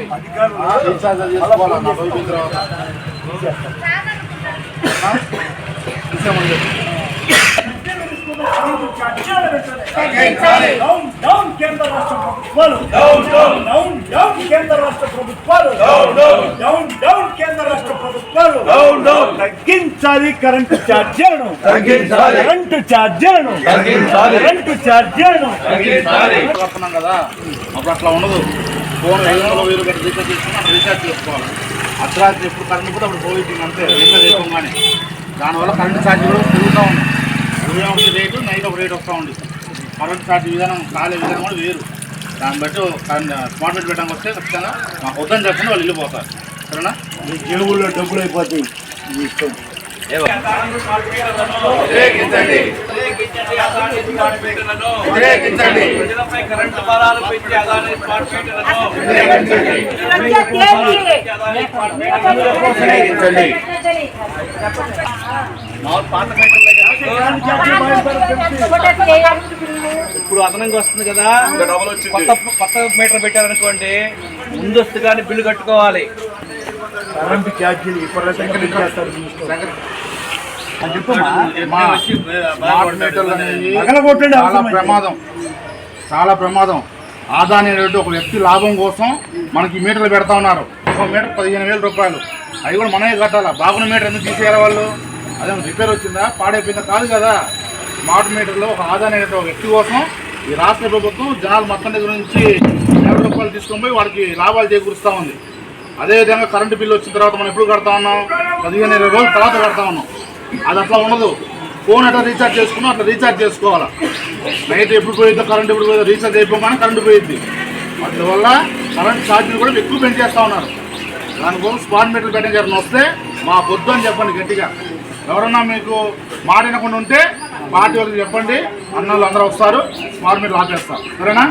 Recharge చేసుకోవాలా నా పోయిన తర్వాత ఆ? తీసేయమని చెప్పు. డౌన్ డౌన్ కేంద్ర రాష్ట్ర ప్రభుత్వాలు రాష్ట్ర ప్రభుత్వాలు రాష్ట్ర ప్రభుత్వాలు తగ్గించాలి కరెంటు ఛార్జీలను తగ్గించాలి. కరెంటు ఛార్జీలను తగ్గించాలి. కరెంటు ఛార్జీలను కదా అప్పుడు అట్లా ఉండదు ఫోన్ ఐదు వందలు వెయ్యి రూపాయలు రీఛార్జ్ చేసుకుని రీఛార్జ్ చేసుకోవాలి. అర్ధరాత్రి ఎప్పుడు కరెంట్ పోతే అప్పుడు పోయింది అంతే నిన్న చేసుకోగానే దానివల్ల కరెంట్ ఛార్జ్ కూడా పెరుగుతూ ఉంది. ఉదయం ఒక రేటు నైట్ ఒక రేట్ వస్తూ ఉంది. కరెంట్ ఛార్జ్ విధానం కాలే విధానం కూడా వేరు. దాన్ని బట్టి కరెంట్ స్మార్ట్ మీటర్ పెట్టడానికి వస్తే ఖచ్చితంగా మాకు వద్దని చెప్పండి వాళ్ళు వెళ్ళిపోతారు. సరేనా? మీ జేబుల్లో డబ్బులు అయిపోతాయి. మీ ఇష్టం. వ్యతిరేకించండి వ్యతిరేకించండి ప్రజలపై కరెంటు భారాలు పెంచి అదాని వ్యతిరేకించండి ఇప్పుడు అదనంగా వస్తుంది కదా. కొత్త కొత్త మీటర్ పెట్టారనుకోండి ముందస్తుగానే బిల్లు కట్టుకోవాలి. కరెంటు ఛార్జీలు విపరీతంగా పెంచేస్తారు అని. ప్రమాదం. చాలా ప్రమాదం. ఆదాని రెడ్డి ఒక వ్యక్తి లాభం కోసం మనకి మీటర్లు పెడతా ఉన్నారు. ఒక మీటర్ పదిహేను వేల రూపాయలు. అవి కూడా మనమే కట్టాలా? బాగున్న మీటర్ ఎందుకు తీసేయాలి వాళ్ళు? అదే రిపేర్ వచ్చిందా? పాడైపోయిందా? కాదు కదా. స్మార్ట్ మీటర్లో ఒక ఆదాని రెడ్డి ఒక వ్యక్తి కోసం ఈ రాష్ట్ర ప్రభుత్వం జనాలు మొత్తం దగ్గర నుంచి వేల రూపాయలు తీసుకొని పోయి వాడికి లాభాలు చేకూరుస్తూ ఉంది. అదేవిధంగా కరెంటు బిల్లు వచ్చిన తర్వాత మనం ఎప్పుడు కడతా ఉన్నాం? పదిహేను ఇరవై రోజుల తర్వాత కడతా ఉన్నాం. అది అట్లా ఉండదు. ఫోన్ ఎట్లా రీఛార్జ్ చేసుకున్నా అట్లా రీఛార్జ్ చేసుకోవాలా? నైట్ ఎప్పుడు పోయిద్దో కరెంట్ ఎప్పుడు పోయిద్దో రీఛార్జ్ అయిపోగానే కరెంటు పోయిద్ది. అందువల్ల కరెంట్ ఛార్జీలు కూడా ఎక్కువ పెంచేస్తా ఉన్నారు. దానికోసం స్మార్ట్ మీటర్లు పెట్టడం జరిగిన వస్తే మా పొద్దు అని చెప్పండి గట్టిగా. ఎవరన్నా మీకు మాట వినకుండా ఉంటే పార్టీ వాళ్ళకి చెప్పండి. అన్నలు అందరూ వస్తారు. స్మార్ట్ మీటర్ ఆపేస్తారు. సరేనా?